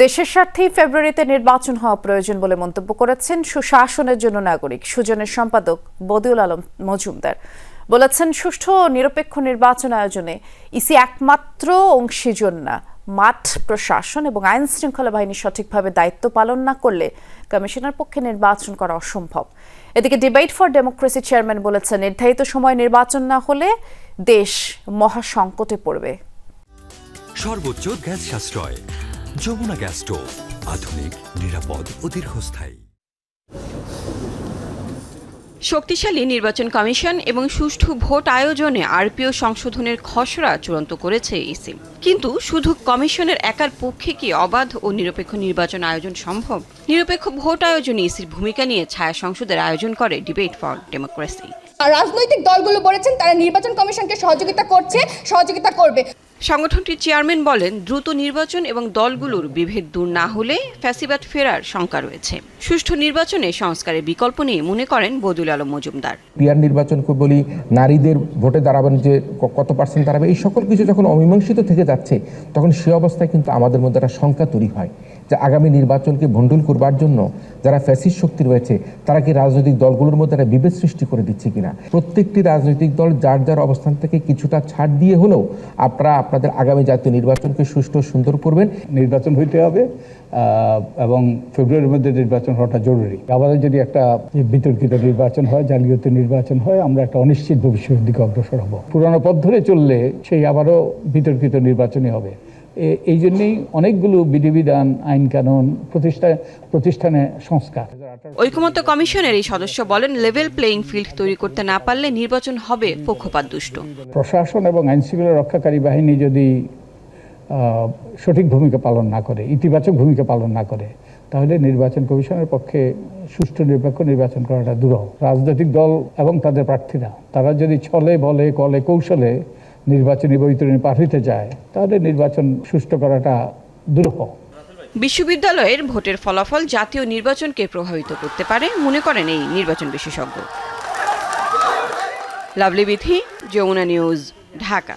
দেশের স্বার্থেই ফেব্রুয়ারিতে নির্বাচন হওয়া প্রয়োজন বলে মন্তব্য করেছেন সুশাসনের জন্য নাগরিক, সুজনের সম্পাদক বদিউল আলম মজুমদার। বলেছেন, সুষ্ঠু ও নিরপেক্ষ নির্বাচন আয়োজনে ইসি একমাত্র অংশীজন না, মাঠ, প্রশাসন এবং আইন শৃঙ্খলা বাহিনী সঠিকভাবে দায়িত্ব পালন না করলে কমিশনের পক্ষে নির্বাচন করা অসম্ভব। এদিকে ডিবেট ফর ডেমোক্রেসি চেয়ারম্যান বলেছেন, নির্ধারিত সময় নির্বাচন না হলে দেশ মহাসংকটে পড়বে। সর্বোচ্চ গ্যাস সাশ্রয়। যমুনা গ্যাস স্টোভ আধুনিক নিরাপদ ও দীর্ঘস্থায়ী। শক্তিশালী নির্বাচন কমিশন এবং সুষ্ঠু ভোট আয়োজনে আরপিও সংশোধনের খসড়া চূড়ান্ত করেছে ইসি। কিন্তু শুধু কমিশনের একার পক্ষে কি অবাধ ও নিরপেক্ষ নির্বাচন আয়োজন সম্ভব? নিরপেক্ষ ভোট আয়োজনে ইসির ভূমিকা নিয়ে ছায়া সংসদের আয়োজন করে ডিবেট ফর ডেমোক্রেসি রাজনৈতিক দলগুলো বলেছেন তারা নির্বাচন কমিশনকে সহযোগিতা করছে সহযোগিতা করবে। সংগঠনটির চেয়ারম্যান বলেন, দ্রুত নির্বাচন এবং দলগুলোর বিভেদ দূর না হলে ফ্যাসিবাদ ফেরার শঙ্কা রয়েছে। সুষ্ঠু নির্বাচনে সংস্কারের বিকল্প নিয়ে মনে করেন বদুল আলম মজুমদার। পিয়ার নির্বাচনকে বলি নারীদের ভোটে দাঁড়াবেন যে কত পার্সেন্ট দাঁড়াবে, এই সকল কিছু যখন অমীমাংসিত থেকে যাচ্ছে, তখন সে অবস্থায় কিন্তু আমাদের মধ্যে একটা শঙ্কা তৈরি হয়। যে আগামী নির্বাচনকে ভণ্ডুল করবার জন্য যারা ফ্যাসিস শক্তি রয়েছে, তারা কি রাজনৈতিক দলগুলোর মধ্যে একটা বিভেদ সৃষ্টি করে দিচ্ছে কিনা? প্রত্যেকটি রাজনৈতিক দল যার যার অবস্থান থেকে কিছুটা ছাড় দিয়ে হলেও আপনারা আপনাদের আগামী জাতীয় নির্বাচনকে সুষ্ঠু সুন্দর করবেন। নির্বাচন হইতে হবে এবং ফেব্রুয়ারির মধ্যে নির্বাচন হওয়াটা জরুরি। আমাদের যদি একটা বিতর্কিত নির্বাচন হয়, জালিয়াতি নির্বাচন হয়, আমরা একটা অনিশ্চিত ভবিষ্যতের দিকে অগ্রসর হব। পুরানো পথ ধরে চললে সেই আবারও বিতর্কিত নির্বাচনই হবে। এই জন্যেই অনেকগুলো বিধিবিধান আইন কানুন প্রতিষ্ঠা প্রতিষ্ঠানে সংস্কার। ঐকমত্য কমিশনের এই সদস্য বলেন লেভেল প্লেইং ফিল্ড তৈরি করতে না পারলে নির্বাচন হবে পক্ষপাত দুষ্ট। প্রশাসন এবং আইনশৃঙ্খলা রক্ষাকারী বাহিনী যদি সঠিক ভূমিকা পালন না করে ইতিবাচক ভূমিকা পালন না করে তাহলে নির্বাচন কমিশনের পক্ষে সুষ্ঠু নিরপেক্ষ নির্বাচন করাটা দূর রাজনৈতিক দল এবং তাদের প্রার্থীরা তারা যদি ছলে বলে কলে কৌশলে নির্বাচনী বৈতরণী পাঠাতে যায়, তাহলে নির্বাচন সুষ্ঠু করাটা দুরূহ। বিশ্ববিদ্যালয়ের ভোটের ফলাফল জাতীয় নির্বাচনকে প্রভাবিত করতে পারে, মনে করেন এই নির্বাচন বিশেষজ্ঞ। লাভলি বিধি যমুনা নিউজ, ঢাকা।